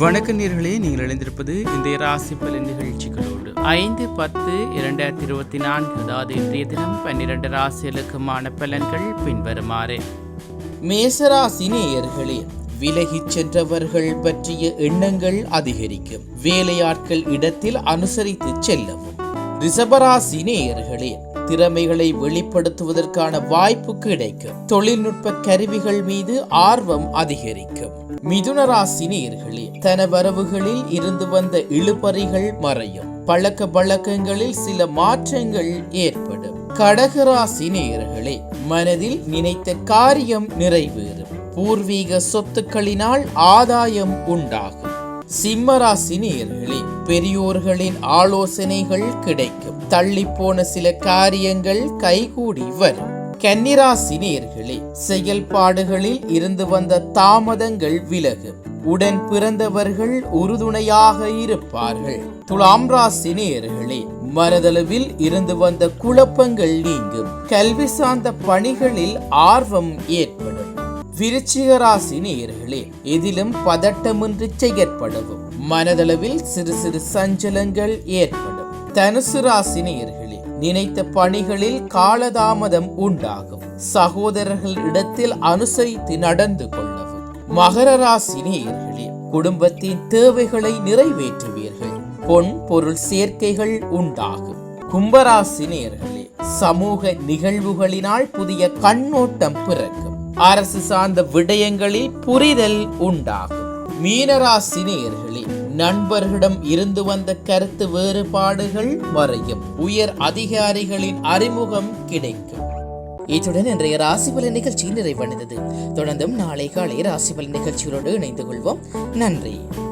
வணக்க நேர்களே நீங்கள் இணைந்திருப்பது இந்த ராசி பலன் நிகழ்ச்சிகளோடு. ஐந்து பத்து இரண்டாயிரத்தி இருபத்தி நான்கு அதாவது இன்றைய தினம் பன்னிரண்டு ராசிகளுக்குமான பலன்கள் பின்வருமாறு. மேசராசி நேயர்களே விலகிச் சென்றவர்கள் பற்றிய எண்ணங்கள் அதிகரிக்கும். வேலையாட்கள் இடத்தில் அனுசரித்து செல்லவும். ரிசபராசி நேயர்களே திறமைகளை வெளிப்படுத்துவதற்கான வாய்ப்பு கிடைக்கும். தொழில்நுட்ப கருவிகள் மீது ஆர்வம் அதிகரிக்கும். மிதுன ராசி நேயர்களே தன வரவுகளில் இருந்து வந்த இழுபறிகள் மறையும். பழக்க வழக்கங்களில் சில மாற்றங்கள் ஏற்படும். கடகராசி நேயர்களே மனதில் நினைத்த காரியம் நிறைவேறும். பூர்வீக சொத்துக்களினால் ஆதாயம் உண்டாகும். சிம்மராசி நேர்களே பெரியோர்களின் ஆலோசனைகள் கிடைக்கும். தள்ளி போன சில காரியங்கள் கைகூடி வரும். கன்னிராசி நேர்களே செயல்பாடுகளில் இருந்து வந்த தாமதங்கள் விலகும். உடன் பிறந்தவர்கள் உறுதுணையாக இருப்பார்கள். துலாம் ராசி நேர்களே மனதளவில் இருந்து வந்த குழப்பங்கள் நீங்கும். கல்வி சார்ந்த பணிகளில் ஆர்வம் ஏற்படும். விருச்சிக ராசி நேயர்களே எதிலும் பதட்டமின்றி செயற்படவும். மனதளவில் சிறு சிறு சஞ்சலங்கள் ஏற்படும். தனுசு ராசி நேயர்களே நினைத்த பணிகளில் காலதாமதம் உண்டாகும். சகோதரர்கள் இடத்தில் அனுசரித்து நடந்து கொள்ளவும். மகர ராசி நேயர்களே குடும்பத்தின் தேவைகளை நிறைவேற்றுவீர்கள். பொன் பொருள் சேர்க்கைகள் உண்டாகும். கும்பராசி நேர்களே சமூக நிகழ்வுகளினால் புதிய கண்ணோட்டம் பிறக்கும். அரசு சார்ந்த விடயங்களில் புரிதல் உண்டாகும். மீனராசி நேயர்களே நண்பர்களிடம் இருந்து வந்த கருத்து வேறுபாடுகள் மறையும். உயர் அதிகாரிகளின் அறிமுகம் கிடைக்கும். இத்துடன் இன்றைய ராசிபலன் நிகழ்ச்சி நிறைவடைந்தது. தொடர்ந்தும் நாளை காலை ராசிபலன் நிகழ்ச்சிகளோடு இணைந்து கொள்வோம். நன்றி.